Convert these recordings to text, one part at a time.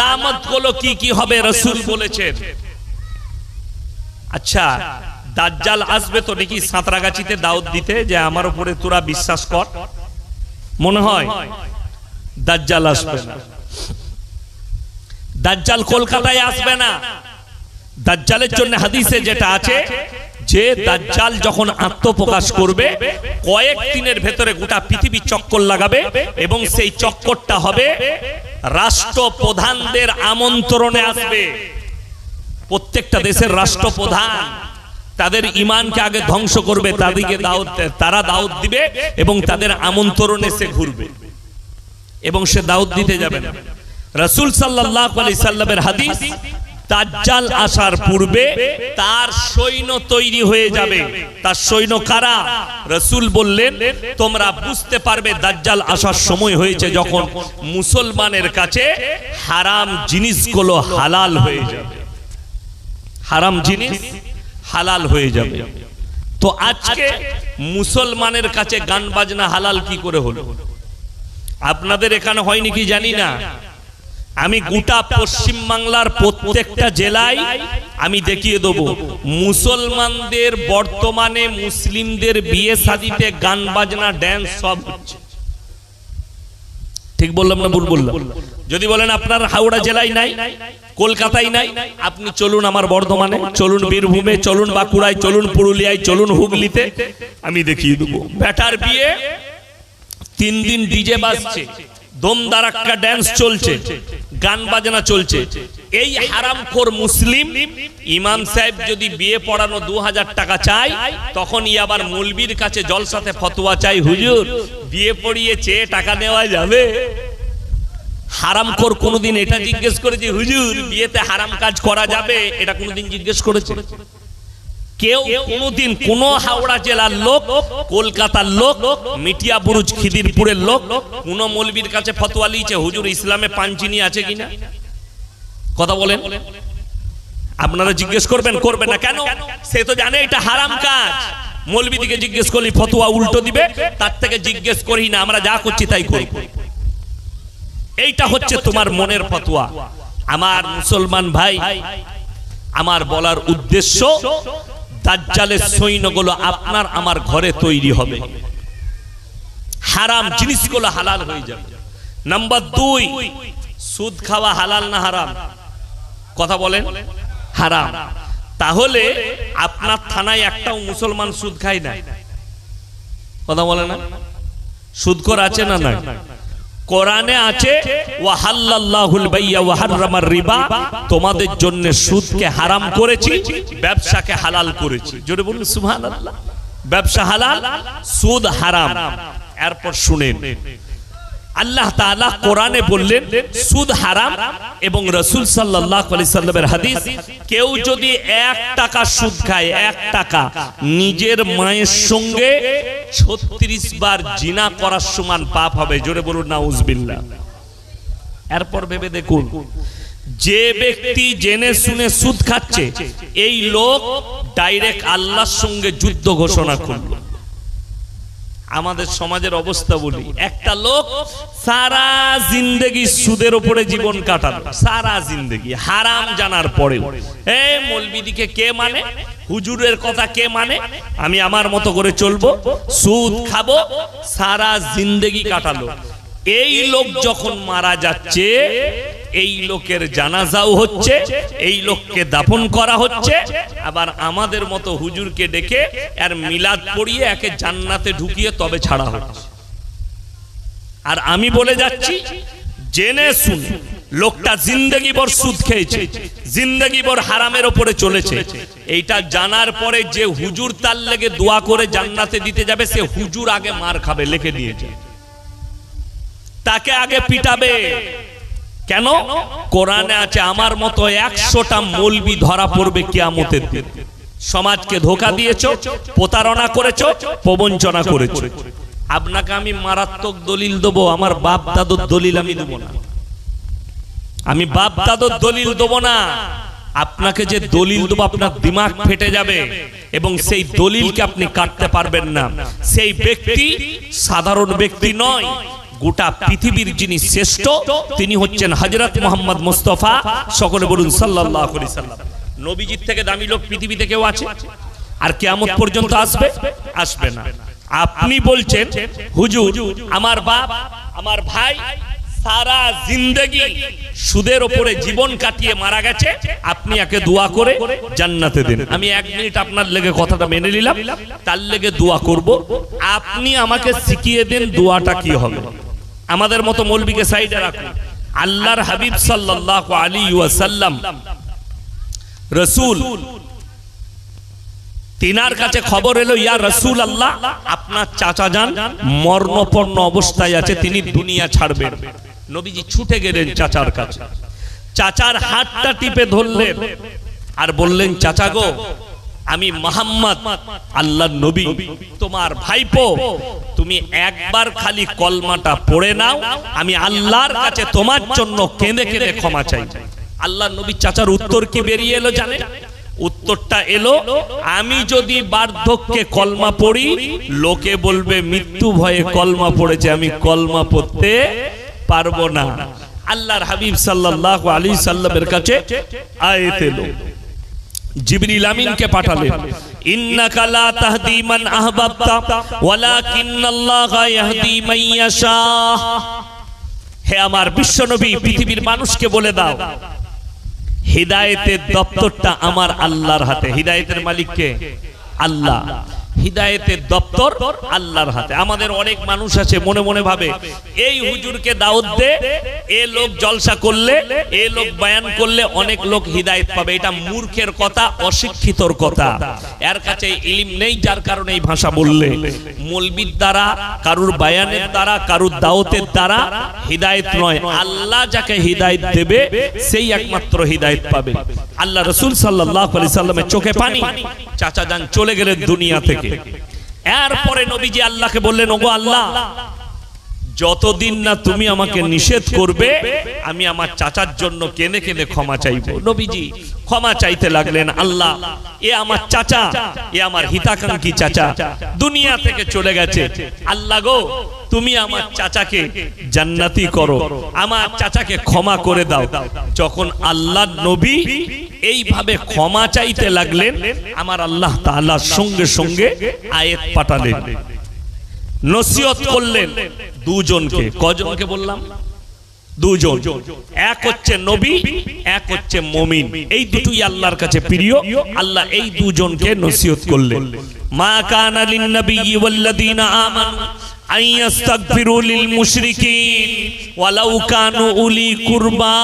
আলামতগুলো কি কি হবে রসুল বলেছেন। আচ্ছা দাজ্জাল আসবে তো নাকি সাঁতরাগাছিতে দাউদ দিতে, যে আমার উপরে তোরা বিশ্বাস কর? মনে হয় দাজ্জাল আসবে না। দাজ্জাল কলকাতায় আসবে না। দাজ্জালের জন্য হাদিসে যেটা আছে, যে দাজ্জাল যখন আত্মপ্রকাশ করবে, কয়েক দিনের ভেতরে গোটা পৃথিবী চক্কর লাগাবে এবং সেই চক্করটা হবে রাষ্ট্রপ্রধানদের আমন্ত্রণে আসবে। প্রত্যেকটা দেশের রাষ্ট্রপ্রধান তাদের ইমানকে আগে ধ্বংস করবে তাদেরকে দাওয়াত তারা দাওয়াত দিবে এবং তাদের আমন্ত্রণে সে ঘুরবে। এবং সে দাওয়াত দিতে যাবে না। রাসূল সাল্লাল্লাহু আলাইহি সাল্লামের হাদিস দাজ্জাল আসার পূর্বে তার সৈন্য তৈরি হয়ে যাবে। তার সৈন্য কারা? রসুল বললেন, তোমরা বুঝতে পারবে দাজ্জাল আসার সময় হয়েছে যখন মুসলমানের কাছে হারাম জিনিসগুলো হালাল হয়ে যাবে। হারাম জিনিস হালাল হয়ে যাবে। তো আজকে মুসলমানের কাছে গান বাজনা হালাল কি করে হলো? আপনাদের এখানে হয়নি কি জানি না? আমি গোটা পশ্চিম বাংলার প্রত্যেকটা জেলায় আমি দেখিয়ে দেব। মুসলমানদের বর্তমানে মুসলিমদের বিয়ে শাদিতে গান বাজনা ড্যান্স সব হচ্ছে। ঠিক বললাম না ভুল বললাম? যদি বলেন আপনার হাওড়া জেলায় নাই কলকাতায় নাই আপনি চলুন আমার বর্ধমানে চলুন বীরভূমে চলুন বাঁকুড়ায় চলুন পুরুলিয়ায় চলুন হুগলিতে আমি দেখিয়ে দেবো। ব্যাটার বিয়ে তিন দিন ডিজে বাজছে। দমদারাক্কা ড্যান্স চলছে গান বাজনা চলছে। এই হারামখোর মুসলিম ইমাম সাহেব যদি বিয়ে পড়ানো দু হাজার টাকা চাই তখন ই আবার মৌলবীর কাছে জলসাতে ফতোয়া চাই হুজুর বিয়ে পড়িয়ে চেয়ে টাকা নেওয়া যাবে। হারামখোর কোনোদিন এটা জিজ্ঞেস করেছে হুজুর বিয়েতে হারাম কাজ করা যাবে? এটা কোনোদিন জিজ্ঞেস করেছে? কেউ কোনোদিন কোন হাওড়া জেলার লোক, কলকাতার লোক, মিটিয়া বুরুজ খিদিরপুরের লোক কোন মৌলবীর কাছে ফতোয়া লিয়েছে, হুজুর ইসলামে পাঞ্চিনি আছে কিনা? কথা বলেন। আপনারা জিজ্ঞেস করবেন করবেন না কেন? সে তো জানে এটা হারাম কাজ। মৌলবী দিকে জিজ্ঞেস করলি ফতোয়া উল্টো দিবে, তার থেকে জিজ্ঞেস করি না, আমরা যা করছি তাই করি এইটা হচ্ছে তোমার মনের ফতোয়া। আমার মুসলমান ভাই, আমার বলার উদ্দেশ্য দাজ্জালের সৈন্যগুলো আপনার আমার ঘরে তৈরি হবে। হারাম জিনিসগুলো হালাল হয়ে যাবে। নাম্বার দুই, সুদ খাওয়া হালাল না হারাম? কথা বলেন। হারাম। তাহলে আপনার থানায় একটাও মুসলমান সুদ খায় না। কথা বলে না? সুদকর আছে না না কোরআনে আছে, ওয়াহাল্লাল্লাহুল বাইয়া ওয়া হাররামার রিবা তোমাদের জন্য সুদকে হারাম করেছি, ব্যবসাকে হালাল করেছি জোরে বলুন, সুবহানাল্লাহ। ব্যবসা হালাল, সুদ হারাম। এরপর শুনেন, আল্লাহ তাআলা কোরআনে বললেন, সুদ হারাম এবং রাসূল সাল্লাল্লাহু আলাইহি সাল্লামের হাদিস, কেউ যদি এক টাকা সুদ খায়, এক টাকা নিজের মায়ের সঙ্গে 36 বার জিনা করার সমান পাপ হবে। জোরে বলুন, নাউজুবিল্লাহ। এরপর ভেবে দেখুন, যে ব্যক্তি জেনে শুনে সুদ খাচ্ছে, এই লোক ডাইরেক্ট আল্লাহর সঙ্গে যুদ্ধ ঘোষণা করল। আমাদের সমাজের অবস্থা বলি, একটা লোক সারা জিন্দগি সুদের উপরে জীবন কাটালো, সারা জিন্দগি, হারাম জানার পরেও। এ মলবিদিকে কে মানে? হুজুরের কথা কে মানে? আমি আমার মতো করে চলবো, সুদ খাব, সারা জিন্দগি কাটালো। এই লোক যখন মারা যাচ্ছে, এই লোকের জানাজাও হচ্ছে, এই লোককে দাফন করা হচ্ছে, আবার আমাদের মতো হুজুরকে ডেকে আর মিলাদ পড়িয়ে একে জান্নাতে ঢুকিয়ে তবে ছাড়া হচ্ছে। আর আমি বলে যাচ্ছি, জেনে শুনে, লোকটা জিন্দগি ভর সুদ খেয়েছে, জিন্দগি ভর হারামের ওপরে চলেছে এইটা জানার পরে যে হুজুর তার লেগে দোয়া করে জান্নাতে দিতে যাবে, সে হুজুর আগে মার খাবে, লিখে দিয়েছে তাকে আগে পিটাবে। কেন? কোরআনে আছে, আমার মতো একশোটা মলবি ধরা পড়বে কিয়ামতের দিন। সমাজকে ধোকা দিয়েছ, প্রতারণা করেছ, প্রবঞ্চনা করেছ। আপনাকে আমি মারাত্মক দলিল দেবো, আমার বাপ দাদুর দলিল আমি দেবো না। আমি বাপ দাদুর দলিল দেবো না। আপনাকে যে দলিল দেবো, আপনার দিমাগ ফেটে যাবে এবং সেই দলিলকে আপনি কাটতে পারবেন না। সেই ব্যক্তি সাধারণ ব্যক্তি নয়, গোটা পৃথিবীর যিনি শ্রেষ্ঠ, তিনি হচ্ছেন হজরত মোহাম্মদ মুস্তফা। সকলে বলুন আলাইহি সাল্লাম। নবীজির থেকে দামি লোক পৃথিবীতে কেউ আছে? আর কিয়ামত পর্যন্ত আসবে? আসবে না। আপনি বলছেন, হুজুর, আমার বাপ, আমার ভাই সারা জিন্দগি সুদের ওপরে জীবন কাটিয়ে মারা গেছে। আপনি একে দোয়া করে জান্নাতে দিন। আমি এক মিনিট আপনার লেগে কথাটা মেনে নিলাম। তার লেগে দোয়া করব। আপনি আমাকে শিখিয়ে দেন দোয়াটা কি হবে। আমাদের মতো মৌলবীকে সাইডে রাখুন। আল্লাহর হাবিব সাল্লাল্লাহু আলাইহি ওয়াসাল্লাম রসুল, তিনার কাছে খবর এলো, ইয়া রসুল আল্লাহ আপনার চাচা যান, মর্ণপন্ন অবস্থায় আছে, তিনি দুনিয়া ছাড়বেন। নবীজি ছুটে গেলেন চাচার কাছে। চাচার হাতটা টিপে ধরলেন আর বললেন, চাচা গো, আমি মোহাম্মদ আল্লাহ নবী। তোমার ভাইপো, তুমি একবার খালি কলমাটা পড়ে নাও, আমি আল্লাহর কাছে তোমার জন্য কেঁদে কেঁদে ক্ষমা চাই। আল্লাহ নবী চাচার উত্তর কি বেরিয়ে এলো জানে? উত্তরটা এলো, আমি যদি বার্ধক্যে কলমা পড়ি, লোকে বলবে, মৃত্যু ভয়ে কলমা পড়েছে, আমি কলমা পড়তে পারব না। আল্লাহর হাবিব সাল্লাল্লাহু আলাইহি সাল্লামের কাছে আয়াত পাঠালেন। হে আমার বিশ্বনবী, পৃথিবীর মানুষকে বলে দাও, হিদায়েতের দপ্তরটা আমার আল্লাহর হাতে। হিদায়েতের মালিককে? আল্লাহ। হিদায়েতের দপ্তর আল্লাহর হাতে। আমাদের অনেক মানুষ আছে, মনে মনে ভাবে, এই হুজুরকে দাওয়াত দে, এ লোক জলসা করলে, এ লোক বয়ান করলে অনেক লোক হিদায়েত পাবে। এটা মূর্খের কথা, অশিক্ষিতর কথা। এর কাছে ইলিম নেই, যার কারণে এই ভাষা বললে। মলবির দ্বারা, কারুর বায়ানের দ্বারা, কারুর দাওয়াতের দ্বারা হিদায়েত নয়। আল্লাহ যাকে হিদায়েত দেবে, সেই একমাত্র হিদায়েত পাবে। আল্লাহ রসুল সাল্লাল্লাহু আলাইহি সাল্লামের চোখে পানি। চাচা যান চলে গেলেন দুনিয়া থেকে। এরপরে নবীজি আল্লাহকে বললেন ওগো আল্লাহ যতদিন না তুমি আমাকে নিষেধ করবে আমি আমার চাচার জন্য কেনে কেনে ক্ষমা চাইব। নবীজি ক্ষমা চাইতে লাগলেন আল্লাহ। এ আমার চাচা এ আমার হিতাকাঙ্ক্ষী চাচা। দুনিয়া থেকে চলে গেছে। আল্লাহ গো তুমি আমার চাচাকে জান্নাতি করো। আমার চাচাকে ক্ষমা করে দাও। যখন আল্লাহ নবী এইভাবে ক্ষমা চাইতে লাগলেন আমার আল্লাহ তাআলার সঙ্গে সঙ্গে আয়াত পাঠালেন। নসিহত করলেন। দুজনকে। কজনকে বললাম? দুজন। এক হচ্ছে নবী, এক হচ্ছে মমিন। এই দুটোই আল্লাহর কাছে প্রিয়। আল্লাহ এই দুজনকে নসিহত করলেন। মা কানা লিন নবী ওয়াল্লাযীনা আমানু ইস্তাগফিরু লিল মুশরিকিন ওয়ালাউ কানু উলি কুরবা।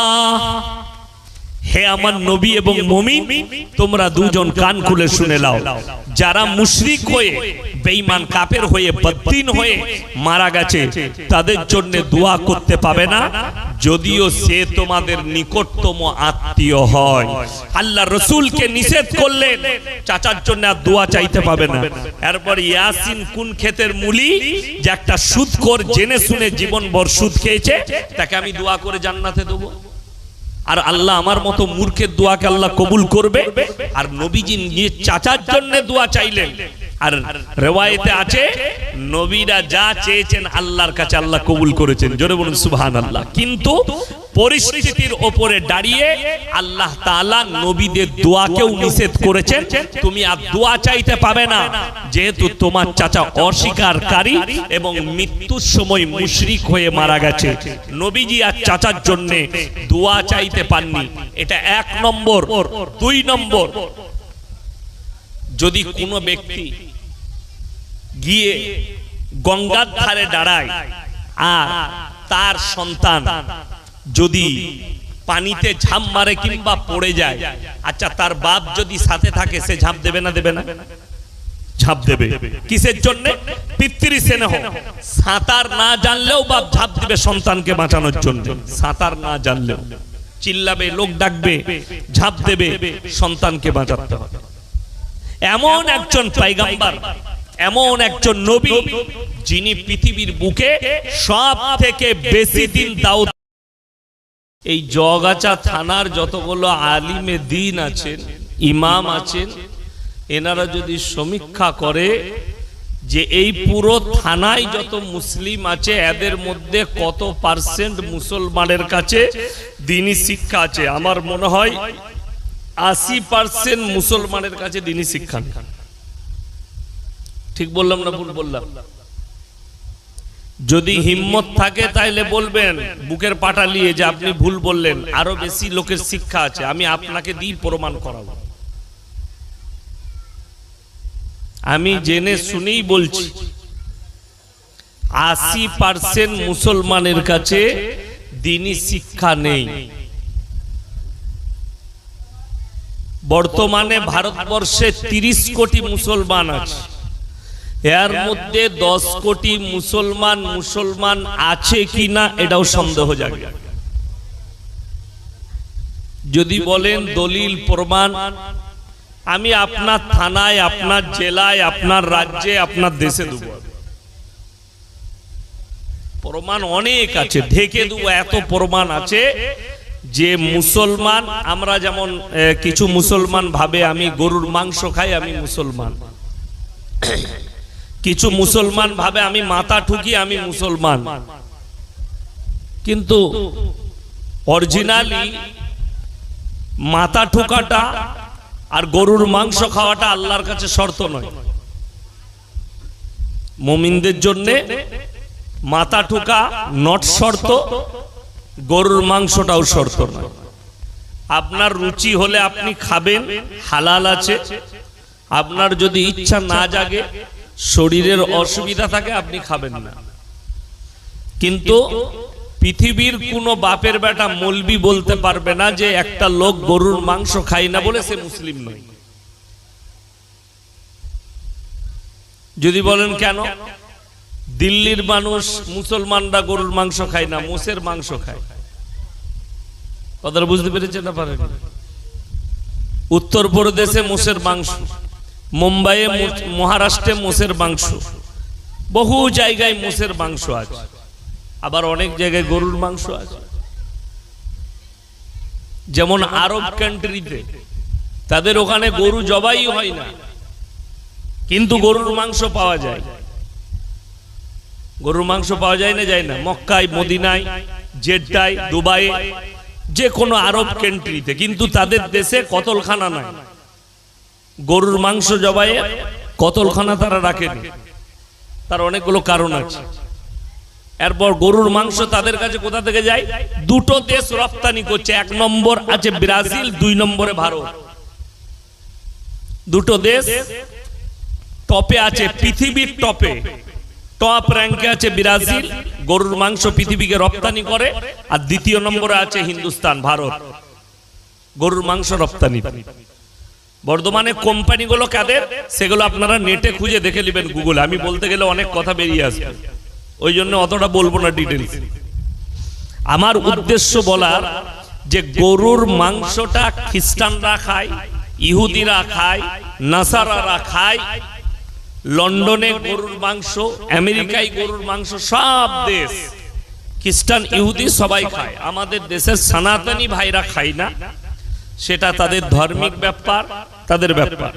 হে আমার নবী এবং মমিন, তোমরা দুজন কান খুলে শুনে নাও। যারা মুশরিক হয়ে, বেঈমান কাফের হয়ে বদ্দিন হয়ে মারা গেছে, তাদের জন্য দোয়া করতে পাবে না। যদিও সে তোমাদের নিকটতম আত্মীয় হয়। আল্লাহ রসুলকে নিষেধ করলেন, চাচার জন্য আর দোয়া চাইতে পাবে না। এরপর ইয়াসিন কোন ক্ষেতের মুলি, যে একটা সুদখোর জেনে শুনে জীবন ভর সুদ খেয়েছে, তাকে আমি দোয়া করে জান্নাতে দেবো। আর আল্লাহ আমার মতো মূর্খের দোয়াকে আল্লাহ কবুল করবে আর নবীজি নিজের চাচার জন্য দোয়া চাইলেন। আর রেওয়ায়েতে আছে, নবীরা যা চেয়েছেন আল্লাহর কাছে আল্লাহ কবুল করেছেন। জোরে বলুন সুবহান আল্লাহ কিন্তু পরিস্থিতির ওপরে দাঁড়িয়ে আল্লাহ তাআলা নবীদের দোয়াকেও নিষেধ করেছেন। তুমি আর দোয়া চাইতে পাবে না। যেহেতু তোমার চাচা অস্বীকারী এবং মৃত্যুর সময় মুশরিক হয়ে মারা গেছে। নবীজি আর চাচার জন্য দোয়া চাইতে পাননি। এটা এক নম্বর। দুই নম্বর। যদি কোনো ব্যক্তি গিয়ে গঙ্গার ধারে দাঁড়ায় আর তার সন্তান যদি পানিতে ঝাঁপ মারে কিংবা পড়ে যায় আচ্ছা তার বাপ যদি সাথে থাকে, সে ঝাঁপ দেবে না দেবে না? ঝাঁপ দেবে। কিসের জন্য? পিতৃ স্নেহ। সাঁতার না জানলেও বাপ ঝাঁপ দিবে সন্তানকে বাঁচানোর জন্য। সাঁতার না জানলেও। চিল্লাবে, লোক ডাকবে, ঝাঁপ দেবে, সন্তানকে বাঁচাতে হবে। এমন একজন পাইগাম্বার, এমন একজন নবী, যিনি পৃথিবীর বুকে সব থেকে বেশি দিন দাউদ এই জগাচা থানার যতগুলো আলিমে দিন আছেন, ইমাম আছেন, এনারা যদি সমীক্ষা করে যে এই পুরো থানায় যত মুসলিম আছে, এদের মধ্যে কত পার্সেন্ট মুসলমানের কাছে দিনই শিক্ষা আছে? আমার মনে হয় আশি পার্সেন্ট মুসলমানের কাছে দিনই শিক্ষা ঠিক বললাম না ভুল বললাম? যদি হিম্মত থাকে তাইলে বলবেন, বুকের পাটা নিয়ে যে আপনি ভুল বললেন, আরও বেশি লোকের শিক্ষা আছে, আমি আপনাকে দিয়ে প্রমাণ করাবো। আমি জেনে শুনেই বলছি, আশি পার্সেন্ট মুসলমানের কাছে দিনই শিক্ষা নেই। বর্তমানে ভারতবর্ষে তিরিশ কোটি মুসলমান আছে। এর মধ্যে দশ কোটি মুসলমান মুসলমান আছে কি না এটাও সন্দেহ জাগে। যদি বলেন দলিল, প্রমাণ, আমি আপনার থানায়, আপনার জেলায়, আপনার রাজ্যে, আপনার দেশে দেবো। প্রমাণ অনেক আছে, ঢেকে দেবো, এত প্রমাণ আছে যে মুসলমান, আমরা যেমন কিছু মুসলমান ভাবে আমি গরুর মাংস খাই, আমি মুসলমান। কিছু মুসলমান ভাবে আমি মাথা ঠুকি আমি মুসলমান। কিন্তু অরিজিনালি মাথা ঠুকাটা আর গরুর মাংস খাওয়াটা আল্লাহর কাছে শর্ত নয়। মুমিনদের জন্য মাথা ঠুকা নট শর্ত, গরুর মাংসটাও শর্ত নয়। আপনার রুচি হলে আপনি খাবেন, হালাল আছে। আপনার যদি ইচ্ছা না জাগে শরীরের অসুবিধা থাকে, আপনি খাবেন না। কিন্তু পৃথিবীর কোনো বাপের বেটা মলবি বলতে পারবে না যে একটা লোক গরুর মাংস খায় না বলে সে মুসলিম নয়। যদি বলেন কেন? দিল্লির মানুষ মুসলমানরা গরুর মাংস খায় না, মোষের মাংস খায়। কথাটা বুঝতে পেরেছেন না পারেন উত্তরপ্রদেশে মোষের মাংস। মুম্বাইয়ে মহারাষ্ট্রে মোষের মাংস। বহু জায়গায় মোষের মাংস আছে। আবার অনেক জায়গায় গরুর মাংস আছে। যেমন আরব কান্ট্রিতে তাদের ওখানে গরু জবাই হয় না। কিন্তু গরুর মাংস পাওয়া যায়। গরুর মাংস পাওয়া যায় না যায় না। মক্কায়, মদিনায়, জেড্ডায়, দুবাইয়ে, যে কোনো আরব কান্ট্রিতে কিন্তু তাদের দেশে কতলখানা নাই। গরুর মাংস জবাইয়ে কতলখানা তারা রাখেনি। তার অনেকগুলো কারণ আছে। এরপর গরুর মাংস তাদের কাছে কোথা থেকে যায়? দুটো দেশ রপ্তানি করছে। এক নম্বর আছে ব্রাজিল, দুই নম্বরে ভারত। দুটো দেশ টপে আছে, পৃথিবীর টপে। টপ র্যাঙ্কে আছে ব্রাজিল, গরুর মাংস পৃথিবীকে রপ্তানি করে। আর দ্বিতীয় নম্বরে আছে হিন্দুস্তান, ভারত। গরুর মাংস রপ্তানি। বর্তমানে কোম্পানিগুলো কাদের? সেগুলো আপনারা নেটে খুঁজে দেখে নেবেন গুগলে। আমি বলতে গেলে অনেক কথা বেরিয়ে আসবে। ওই জন্য অতটা বলব না ডিটেলস আমার উদ্দেশ্য বলার যে গরুর মাংসটা খ্রিস্টানরা খায়, ইহুদিরা খায়, নাসারারা খায়, লন্ডনে গরুর মাংস, আমেরিকায় গরুর মাংস, সব দেশ খ্রিস্টান, ইহুদি সবাই খায়। আমাদের দেশের সনাতনী ভাইরা খায় না। সেটা তাদের ধর্মিক ব্যাপার তাদের ব্যাপার।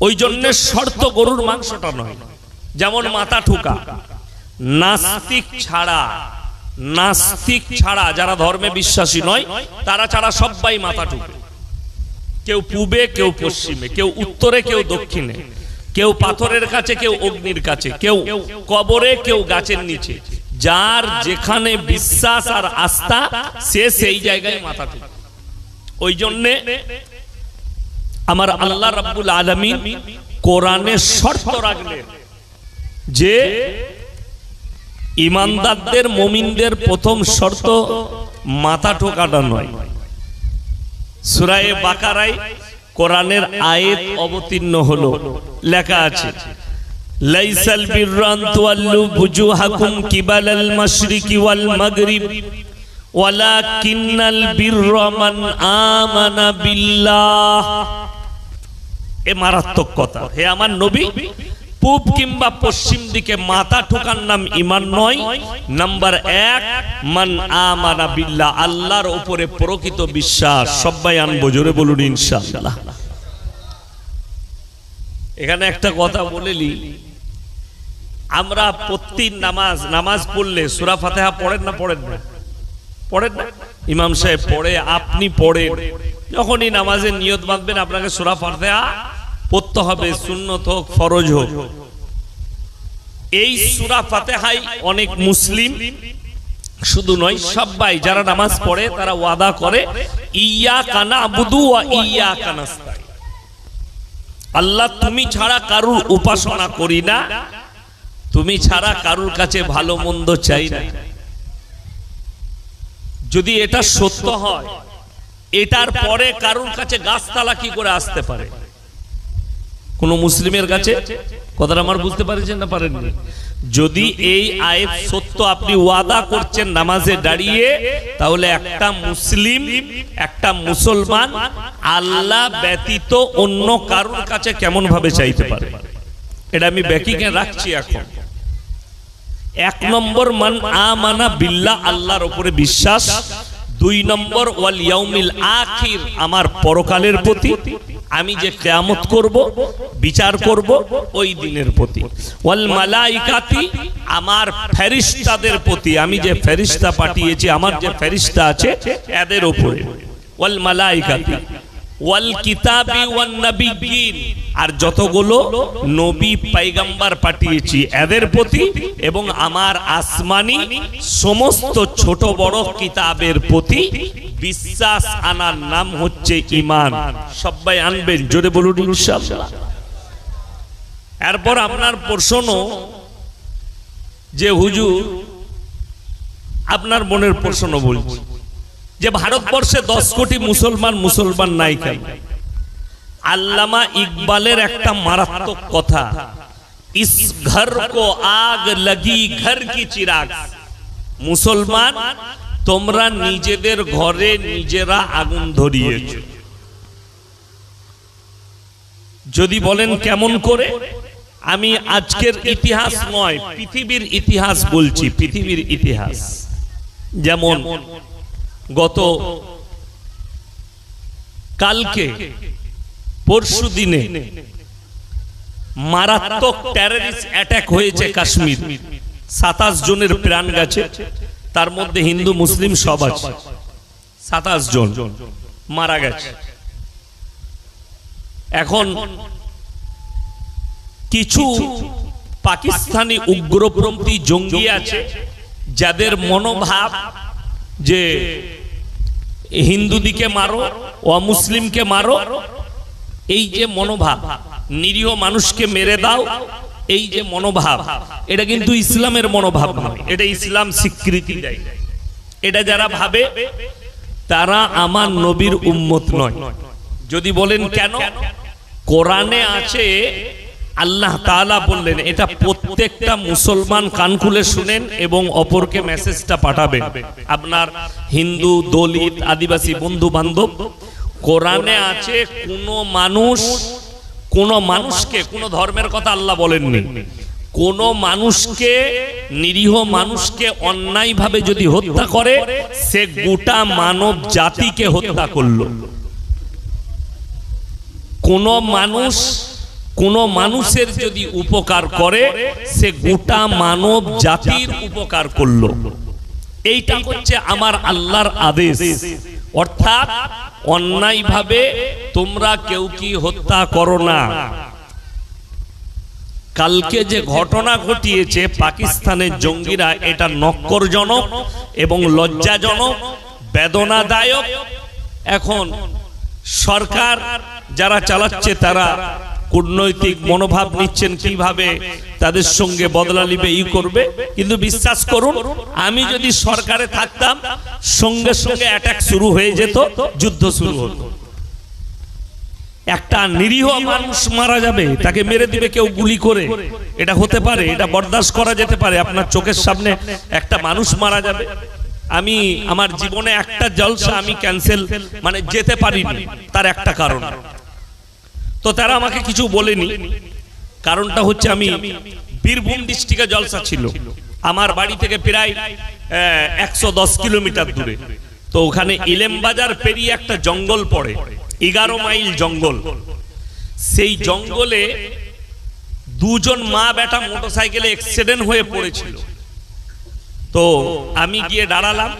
ওই জন্য শর্ত গরুর মাংসটা নয়। যেমন মাথা ঠুকা নাস্তিক ছাড়া নাস্তিক ছাড়া যারা ধর্মে বিশ্বাসী নয় তারা ছাড়া সবাই মাথা ঠুকে। কেউ পূবে কেউ পশ্চিমে কেউ উত্তরে কেউ দক্ষিণে। কেউ পাথরের কাছে কেউ অগ্নির কাছে কেউ কবরে কেউ গাছের নিচে। যার যেখানে বিশ্বাস আর আস্থা সে সেই জায়গায় মাথা ঠুকে। ওই জন্যে আমার আল্লাহ রাব্বুল আলামিন কোরআনে শর্ত রাখলেন যে ইমানদারদের, মমিনদের প্রথম শর্ত মাথা ঠোকাটা নয়। সুরায়ে বাকারায় কোরআনের আয়াত অবতীর্ণ হলো। লেখা আছে, লাইসাল বিররান তুয়াল্লু বুজুহাকুম কিবালাল মাশরিকি ওয়াল মাগরিব। মারাত্মক কথা। হে আমার নবী, পূব কিংবা পশ্চিম দিকে মাথা ঠোকার নাম ইমান নয়। নাম্বার এক, মান আমানা বিল্লাহ, আল্লাহর উপরে প্রকৃত বিশ্বাস। সবাই আনব, জোরে বলুন ইনশাআল্লাহ। এখানে একটা কথা বলেলি আমরা প্রত্যেক নামাজ নামাজ পড়লে সুরা ফাতেহা পড়েন না পড়েন না? পড়েন না? ইমাম সাহেব পড়ে, আপনি পড়েন। যখনই নামাজের নিয়ত বাঁধবেন, আপনাকে সুরা ফাতেহা পড়তে হবে, সুন্নত হোক, ফরজ হোক। এই সুরা ফাতেহাই অনেক মুসলিম, শুধু নয় সবাই যারা নামাজ পড়ে, তারা ওয়াদা করে ইয়া কানা আবুদু ইয়া কানাস্তাই আল্লাহ, তুমি ছাড়া কারুর উপাসনা করি না, তুমি ছাড়া কারুর কাছে ভালো মন্দ চাই না। যদি এটা সত্য হয়, এটার পরে কারুর কাছে গাছতলা কি করে আসতে পারে? কোন মুসলিমের কাছে? কথাটা আমার বুঝতে পারছেন না পারেননি? যদি এই আয়েব সত্য আপনি ওয়াদা করছেন নামাজে দাঁড়িয়ে, তাহলে একটা মুসলিম, একটা মুসলমান আল্লাহ ব্যতীত অন্য কারুর কাছে কেমন ভাবে চাইতে পারে? এটা আমি ব্যাকিংয়ে রাখছি এখন। এক নম্বর মান আমানা বিল্লাহ, আল্লাহর উপরে বিশ্বাস। দুই নম্বর, ওয়াল ইয়াউমিল আখির, আমার পরকালের প্রতি। আমি যে কেয়ামত করব, বিচার করব, ওই দিনের প্রতি। ওয়াল মালাইকাতি, আমার ফেরিস্তাদের প্রতি। আমি যে ফেরিস্তা পাঠিয়েছি, আমার যে ফেরিস্তা আছে, এদের উপরে। ওয়াল মালাইকাতি ওয়াল আর যতগুলো নবী পাইগাম্বার পাঠিয়েছি, এদের প্রতি এবং আমার আসমানি সমস্ত ছোট বড় কিতাবের প্রতি বিশ্বাস আনার নাম হচ্ছে ইমান সবাই আনবেন, জোরে বলুন এরপর আপনার প্রশ্ন যে হুজুর, আপনার মনের প্রশ্ন বলছি। যে ভারতবর্ষে দশ কোটি মুসলমান মুসলমান নাই কেন? আল্লামা ইকবালের একটা মারাত্মক কথা ঘর কো আগ লাগি ঘর কি চিরাগ। মুসলমান, তোমরা নিজেদের ঘরে নিজেরা আগুন ধরিয়েছ। যদি বলেন কেমন করে? আমি আজকের ইতিহাস নয়, পৃথিবীর ইতিহাস বলছি, পৃথিবীর ইতিহাস। যেমন গত কালকে, পরশু দিনে মারাত্মক টেররিস্ট অ্যাটাক হয়েছে কাশ্মীর। সাতাশ জনের প্রাণ গেছে, তার মধ্যে হিন্দু, মুসলিম সব আছে। সাতাশ জন মারা গেছে। এখন কিছু পাকিস্তানি উগ্রপন্থী জঙ্গি আছে, যাদের মনোভাব যে হিন্দুদিকে মারো, অমুসলিমকে মারো, এই যে মনোভাব, নিরীহ মানুষকে মেরে দাও, এই যে মনোভাব, এটা কিন্তু ইসলামের মনোভাব এটা ইসলাম স্বীকৃতি এটা যারা ভাবে, তারা আমার নবীর উম্মত নয়। যদি বলেন কেন? কোরআনে আছে আল্লাহ তাআলা বললেন, এটা প্রত্যেকটা মুসলমান কান খুলে শুনেন এবং অপরকে মেসেজটা পাঠাবেন। আপনার হিন্দু, দলিত, আদিবাসী বন্ধু বান্ধব কোরআনে আছে, কোন মানুষ, কোন মানুষকে, কোন ধর্মের কথা আল্লাহ বলেননি। কোন মানুষকে, নিরীহ মানুষকে অন্যায়ভাবে যদি হত্যা করে, সে গোটা মানব জাতিকে হত্যা করল। কোন মানুষ কোন মানুষের যদি উপকার করে, সে গোটা মানব জাতির উপকার করল। এইটা হচ্ছে আমার আল্লাহর আদেশ। অর্থাৎ অন্যায়ভাবে তোমরা কেউ কি হত্যা করো না। কালকে যে ঘটনা ঘটিয়েছে, পাকিস্তানের জঙ্গিরা এটা নক্করজনক এবং লজ্জাজনক, বেদনাদায়ক। এখন সরকার যারা চালাচ্ছে তারা কূটনৈতিক মনোভাব নিচ্ছেন কীভাবে, তাদের সঙ্গে বদলা নিবে, ই করবে। কিন্তু বিশ্বাস করুন, আমি যদি সরকারে থাকতাম, সঙ্গে সঙ্গে অ্যাটাক শুরু হয়ে যেত, যুদ্ধ শুরু হতো। একটা নিরীহ মানুষ মারা যাবে, তাকে মেরে দিবে কেউ গুলি করে। এটা হতে পারে, এটা বরদাস্ত করা যেতে পারে, আপনার চোখের সামনে একটা মানুষ মারা যাবে। আমি, আমার জীবনে একটা জলসা আমি ক্যান্সেল মানে যেতে পারিনি, তার একটা কারণ। তো তারা আমাকে কিছু বলেনি। কারণটা হচ্ছে আমি বীরভূম ডিস্ট্রিক্টে জলসা ছিল। আমার বাড়ি থেকে প্রায় একশো দশ কিলোমিটার দূরে। তো ওখানে ইলেম বাজার পেরিয়ে একটা জঙ্গল পড়ে, এগারো মাইল জঙ্গল। সেই জঙ্গলে দুজন মা বেটা মোটরসাইকেলে অ্যাক্সিডেন্ট হয়ে পড়েছিল। তো আমি গিয়ে দাঁড়ালাম,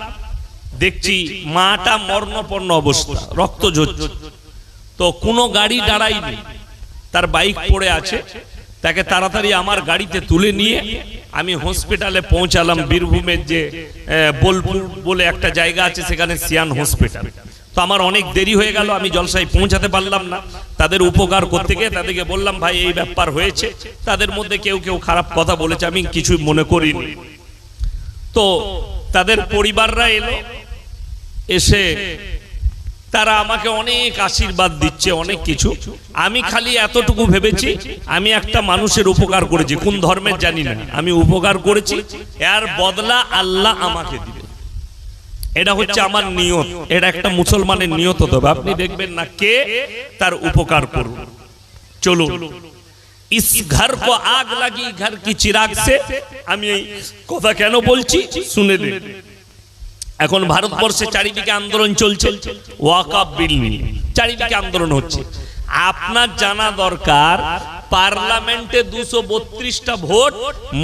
দেখছি মাটা মর্ণপন্ন অবস্থা, রক্ত ঝরছে। তো কোনো গাড়ি দাঁড়ায়নি। তার বাইক পড়ে আছে। তাকে তাড়াতাড়ি আমার গাড়িতে তুলে নিয়ে আমি হসপিটালে পৌঁছালাম বীরভূমের যে বোলপুর বলে একটা জায়গা আছে, সেখানে সিয়ান হসপিটাল। তো আমার অনেক দেরি হয়ে গেল, আমি জলসায় পৌঁছাতে পারলাম না। তাদের উপকার করতে গিয়ে তাদেরকে বললাম, ভাই, এই ব্যাপার হয়েছে। তাদের মধ্যে কেউ কেউ খারাপ কথা বলেছে, আমি কিছুই মনে করিনি। তো তাদের পরিবাররা এলো, এসে তারা আমাকে অনেক আশীর্বাদ দিচ্ছে, অনেক কিছু। আমি খালি এতটুকু ভেবেছি, আমি একটা মানুষের উপকার করেছি। কোন ধর্মের জানি না। আমি উপকার করেছি, এর বদলা আল্লাহ আমাকে দিবে। এটা হচ্ছে আমার নিয়ত। এটা একটা মুসলমানের নিয়ত হতে হবে। আপনি দেখবেন না কে তার উপকার করুন চলুন। ইস ঘর কো আগ লাগি, ঘর কি চিরাগ সে? আমি এই কথা কেন বলছি? শুনে দিন এখন ভারতবর্ষে চারিদিকে আন্দোলন চলছে। ওয়াকাব বিল নিয়ে চারিদিকে আন্দোলন হচ্ছে। আপনার জানা দরকার, পার্লামেন্টে দুশো বত্রিশটা ভোট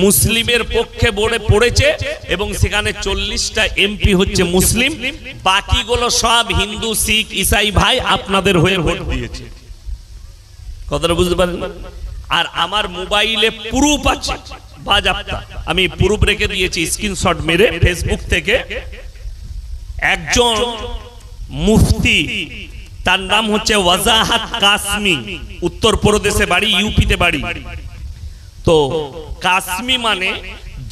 মুসলিমের পক্ষে বোর্ডে পড়েছে এবং সেখানে চল্লিশটা এমপি হচ্ছে মুসলিম। বাকিগুলো সব হিন্দু, শিখ, ইসাই ভাই আপনাদের হয়ে ভোট দিয়েছে। কথাটা বুঝতে পারেন আর আমার মোবাইলে প্রুফ আছে। বাজাপ্তা। আমি প্রুফ রেখে দিয়েছি স্ক্রিনশট মেরে ফেসবুক থেকে। একজন মুফতি, তার নাম হচ্ছে ওয়াজাহাত কাসমি উত্তরপ্রদেশে বাড়ি, ইউপিতে বাড়ি। তো কাশ্মী মানে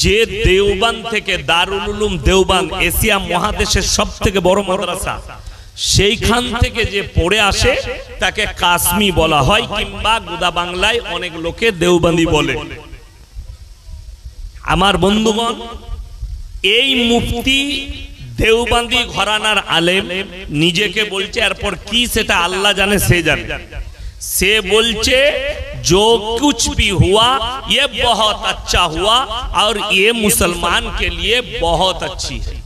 যে দেওবান থেকে দারুল উলুম দেওবান, এশিয়া মহাদেশের সব থেকে বড় মাদ্রাসা, সেইখান থেকে যে পড়ে আসে, তাকে কাশ্মী বলা হয় কিংবা গুদা বাংলায় অনেক লোকে দেওবান্দি বলে। আমার বন্ধুগণ, এই মুফতি দেওবান্দি ঘরানার আলেম নিজেকে বলছে এরপর কি সেটা আল্লাহ জানে সে জানে সে বলছে जो कुछ भी हुआ ये बहुत अच्छा हुआ और ये मुसलमान के लिए बहुत अच्छी है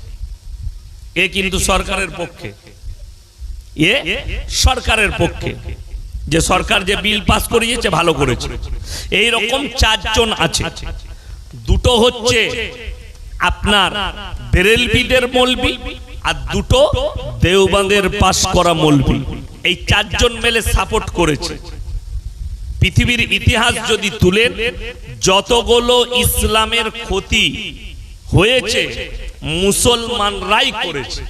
এ কিন্তু সরকারের পক্ষে এ সরকারের পক্ষে যে সরকার যে বিল পাস করিয়েছে ভালো করেছে এই রকম চারজন আছে দুটো হচ্ছে আপনার বেরেলবিদের মলবি আর দুটো দেওবাঁদের পাস করা মলবি। এই চারজন মেলে সাপোর্ট করেছে। পৃথিবীর ইতিহাস যদি তুলেন যতগুলো ইসলামের ক্ষতি হয়েছে, মুসলমানরাই করেছে।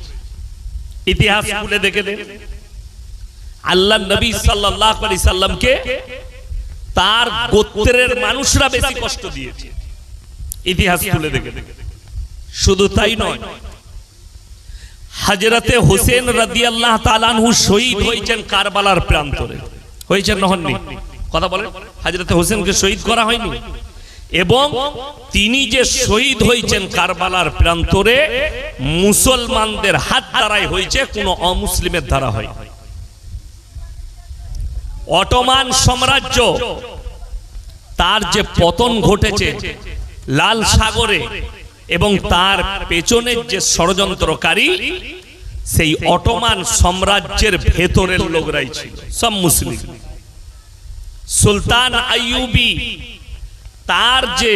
ইতিহাস খুলে দেখে দেন। আল্লাহ নবী সাল্লাল্লাহু আলাইহি সাল্লামকে তার গোত্রের মানুষরা বেশি কষ্ট দিয়েছে। ইতিহাস খুলে দেখে দেন। শুধু তাই নয়, হাজরতে হোসেন রাদিয়াল্লাহ তাআলাহু শহীদ হয়েছেন কারবালার প্রান্তরে। হয়েছেন না হননি? কথা বলেন, হাজরতে হোসেনকে শহীদ করা হয়নি? এবং তিনি যে শহীদ হয়েছেন কারবালার প্রান্তরে, মুসলমানদের হাত দ্বারাই হয়েছে, কোনো অমুসলিমের দ্বারা হয় অটোমান সাম্রাজ্য, তার যে পতন ঘটেছে, লাল সাগরে এবং তার পেছনের যে ষড়যন্ত্রকারী সেই অটোমান সাম্রাজ্যের ভেতরের লোকরাই ছিল। সব মুসলিম। সুলতান আইয়ুবি তার যে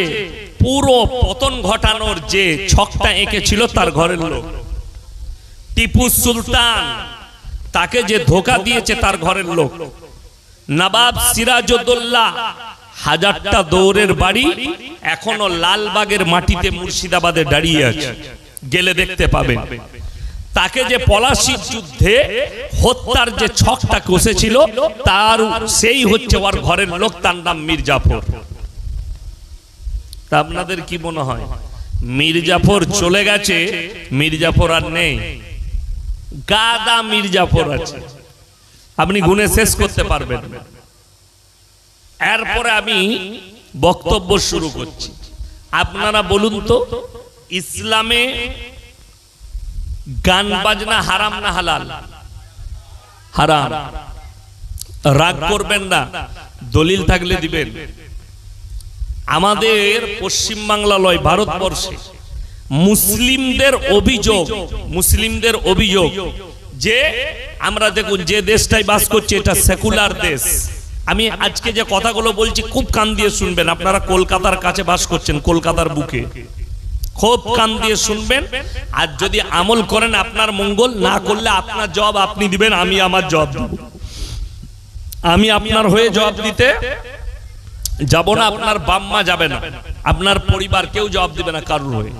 পুরো পতন ঘটানোর যে ছকটা এঁকেছিল তার ঘরের লোক। টিপু সুলতান তাকে যে ধোকা দিয়েছে তার ঘরের লোক। নবাব সিরাজউদ্দৌলা হাজারটা দৌড়ের বাড়ি এখনও লালবাগের মাটিতে মুর্শিদাবাদে দাঁড়িয়ে আছে। গেলে দেখতে পাবেন। তাকে যে পলাশির যুদ্ধে হত্যার যে ছকটা কষেছিল, তার সেই হচ্ছে ওর ঘরের লোক, তার নাম মির্জাফর। তা আপনাদের কি মনে হয়? মির্জাফর চলে গেছে, মির্জাফর আর নেই। গাদা মির্জাফর আছে। আপনি গুনে শেষ করতে পারবেন না। এরপরে আমি বক্তব্য শুরু করছি। আপনারা বলুন তো, ইসলামে গান বাজনা হারাম না হালাল? হারাম। রাগ করবেন না, দলিল থাকলে দিবেন। আমাদের পশ্চিম বাংলা লয় ভারতবর্ষে মুসলিমদের অভিযোগ মুসলিমদের অভিযোগ যে আমরা দেখুন যে দেশটাই বাস করছি এটা সেকুলার দেশ। আমি আজকে যে কথাগুলো বলছি খুব কান দিয়ে শুনবেন। আপনারা কলকাতার কাছে বাস করছেন কলকাতার বুকে। খুব কান দিয়ে শুনবেন। আর যদি আমল করেন আপনার মঙ্গল না করলে আপনার জব আপনি দিবেন আমি আমার জব দেব। আমি আপনার হয়ে জব দিতে যাব না আপনার বাম্মা যাবে না। আপনার পরিবার কেউ জবাব দিবে না কারুর হয়ে।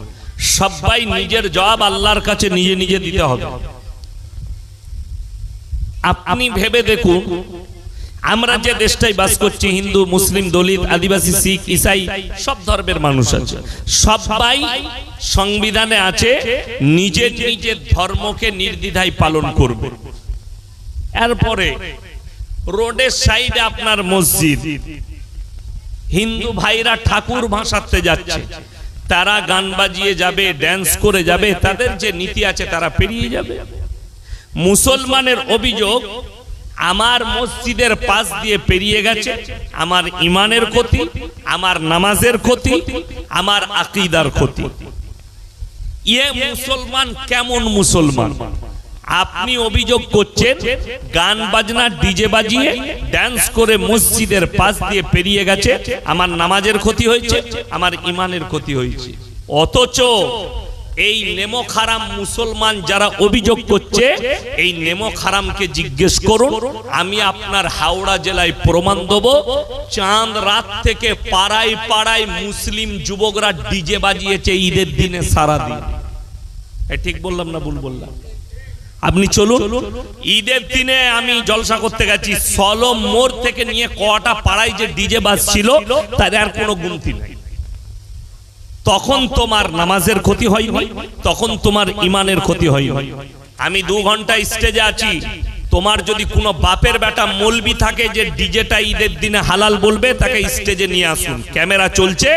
সবাই নিজের জব আল্লাহর কাছে নিজে নিজে দিতে হবে। আপনি ভেবে দেখুন আমরা যে দেশটাই বাস করছি, হিন্দু, মুসলিম, দলিত, আদিবাসী, শিখ, ইসাই, সব ধর্মের মানুষ আছে। সবাই সংবিধানে আছে নিজের নিজের ধর্মকে নির্দ্বিধায় পালন করবে। এরপরে রোডের সাইডে আপনার মসজিদ। হিন্দু ভাইরা ঠাকুর ভাসাতে যাচ্ছে। তারা গান বাজিয়ে যাবে ড্যান্স করে যাবে, তাদের যে নীতি আছে, তারা পেরিয়ে যাবে। মুসলমানের অভিযোগ আমার মসজিদের পাশ দিয়ে পেরিয়ে গেছে। আমার ইমানের ক্ষতি, আমার নামাজের ক্ষতি, আমার আকিদার ক্ষতি। ইয়ে মুসলমান কেমন মুসলমান? আপনি অভিযোগ করছেন, গান বাজনা ডিজে বাজিয়ে ড্যান্স করে মসজিদের পাশ দিয়ে পেরিয়ে গেছে। আমার নামাজের ক্ষতি হয়েছে, আমার ইমানের ক্ষতি হয়েছে। অথচ এই নেমো খারাম মুসলমান যারা অভিযোগ করছে, এই নেমো খারামকে জিজ্ঞেস করুন, আমি আপনার হাওড়া জেলায় প্রমাণ দেব। চাঁদ রাত থেকে পাড়ায় পাড়ায় মুসলিম যুবকরা ডিজে বাজিয়েছে ঈদের দিনে সারা দিন ঠিক বললাম না ভুল বললাম? আপনি চলুন। ঈদের দিনে আমি জলসা করতে গেছি। সলম মোড় থেকে নিয়ে কটা পাড়ায় যে ডিজে বাজছিল, তার আর কোনো গুনতি নাই। তখন তোমার নামাজের ক্ষতি হয়নি, তখন তোমার ইমানের ক্ষতি হয়নি। আমি দু ঘণ্টা স্টেজে আছি, তোমার যদি কোনো বাপের বেটা মলবি থাকে যে ডিজেটা ঈদের দিনে হালাল বলবে, তাকে স্টেজে নিয়ে আসুন। ক্যামেরা চলছে,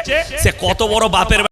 সে কত বড় বাপের